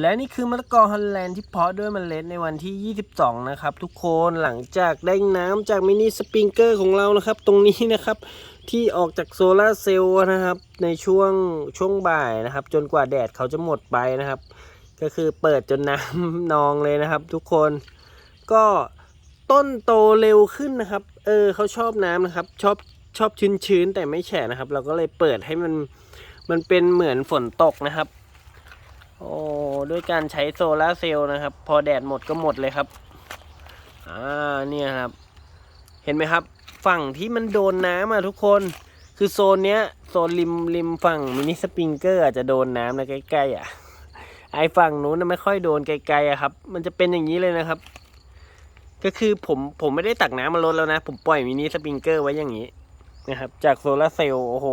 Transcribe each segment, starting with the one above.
และนี่คือมะละกอฮอลแลนด์ที่เพาะด้วยเมล็ดในวันที่ 22 นะครับทุกคนหลังจากได้น้ำจากมินิสปริงเกอร์ของเรานะครับ ตรงนี้นะครับที่ออกจากโซลาร์เซลล์นะครับ ในช่วงช่วงบ่ายนะครับ จนกว่าแดดเขาจะหมดไปนะครับ ก็คือเปิดจนน้ำนองเลยนะครับ ทุกคนก็ต้นโตเร็วขึ้นนะครับ เออเขาชอบน้ำนะครับ ชอบชอบชื้นๆแต่ไม่แฉะนะครับ เราก็เลยเปิดให้มันมันเป็นเหมือนฝนตกนะครับ โอ้ ด้วยการใช้โซลาร์เซลล์นะครับ พอแดดหมดก็หมดเลยครับ อ่าเนี่ยครับ เห็นไหมครับ ฝั่งที่มันโดนน้ำอะทุกคน คือโซนเนี้ยโซนริมริมฝั่งมินิสปริงเกอร์อาจจะโดนน้ำนะใกล้ๆอะ ไอฝั่งนู้นนะไม่ค่อยโดนไกลๆอะครับ มันจะเป็นอย่างนี้เลยนะครับ ก็คือผมผมไม่ได้ตักน้ำมาลดแล้วนะ ผมปล่อยมินิสปริงเกอร์ไว้อย่างนี้นะครับ จากโซลาร์เซลล์โอ้โห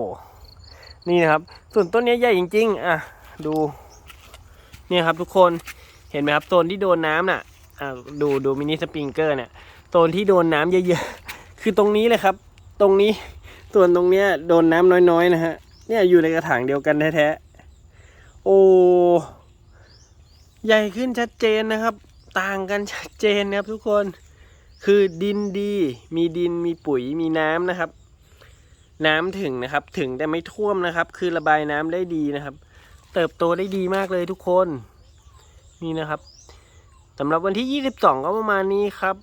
นี่นะครับ ส่วนต้นนี้ใหญ่จริง ๆ อะ ดู เนี่ยครับทุกคนเห็นไหมครับโซนที่โดนน้ำน่ะดูดูมินิสปริงเกอร์เนี่ยโซนที่โดนน้ำเยอะๆ คือตรงนี้เลยครับ ตรงนี้ส่วนตรงเนี้ยโดนน้ำน้อยๆนะฮะเนี่ยอยู่ในกระถางเดียวกันแท้ๆโอ้ใหญ่ขึ้นชัดเจนนะครับ ต่างกันชัดเจนนะครับทุกคนคือดินดี มีดินมีปุ๋ยมีน้ำนะครับ น้ำถึงนะครับ ถึงแต่ไม่ท่วมนะครับ คือระบายน้ำได้ดีนะครับ เติบโตได้ดีมากเลยทุกคน นี่นะครับสำหรับวันที่ 22 ก็ประมาณนี้ครับ